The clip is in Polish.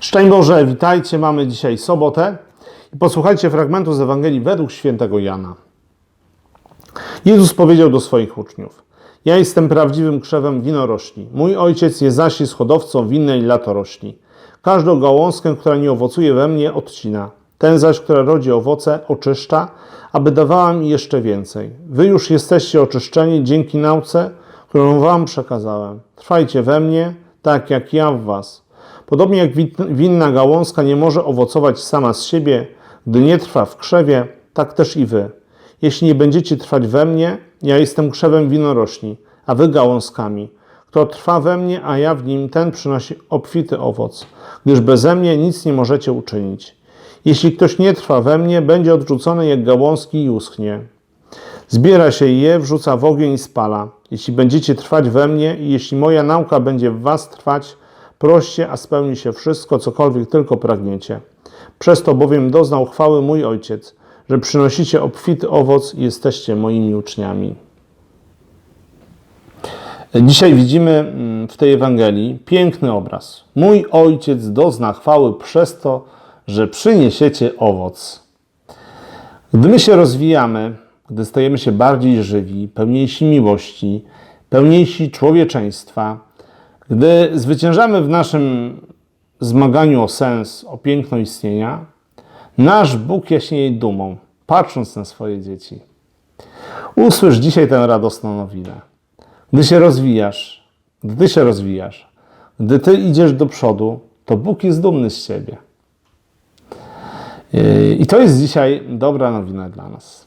Szczęść Boże, witajcie. Mamy dzisiaj sobotę i posłuchajcie fragmentu z Ewangelii według świętego Jana. Jezus powiedział do swoich uczniów: Ja jestem prawdziwym krzewem winorośli. Mój ojciec jest zaś jest hodowcą winnej latorośli. Każdą gałązkę, która nie owocuje we mnie, odcina. Ten zaś, która rodzi owoce, oczyszcza, aby dawała mi jeszcze więcej. Wy już jesteście oczyszczeni dzięki nauce, którą wam przekazałem. Trwajcie we mnie, tak jak ja w was. Podobnie jak wi- winna gałązka nie może owocować sama z siebie, gdy nie trwa w krzewie, tak też i wy. Jeśli nie będziecie trwać we mnie, ja jestem krzewem winorośli, a wy gałązkami. Kto trwa we mnie, a ja w nim, ten przynosi obfity owoc, gdyż beze mnie nic nie możecie uczynić. Jeśli ktoś nie trwa we mnie, będzie odrzucony jak gałązki i uschnie. Zbiera się je, wrzuca w ogień i spala. Jeśli będziecie trwać we mnie i jeśli moja nauka będzie w was trwać, proście, a spełni się wszystko, cokolwiek tylko pragniecie. Przez to bowiem doznał chwały mój Ojciec, że przynosicie obfity owoc i jesteście moimi uczniami. Dzisiaj widzimy mm, w tej Ewangelii piękny obraz. Mój Ojciec dozna chwały przez to, że przyniesiecie owoc. Gdy my się rozwijamy, gdy stajemy się bardziej żywi, pełniejsi miłości, pełniejsi człowieczeństwa, gdy zwyciężamy w naszym zmaganiu o sens, o piękno istnienia, nasz Bóg jaśnieje dumą, patrząc na swoje dzieci. Usłysz dzisiaj tę radosną nowinę. Gdy się rozwijasz, gdy się rozwijasz, gdy ty idziesz do przodu, to Bóg jest dumny z ciebie. Yy, I to jest dzisiaj dobra nowina dla nas.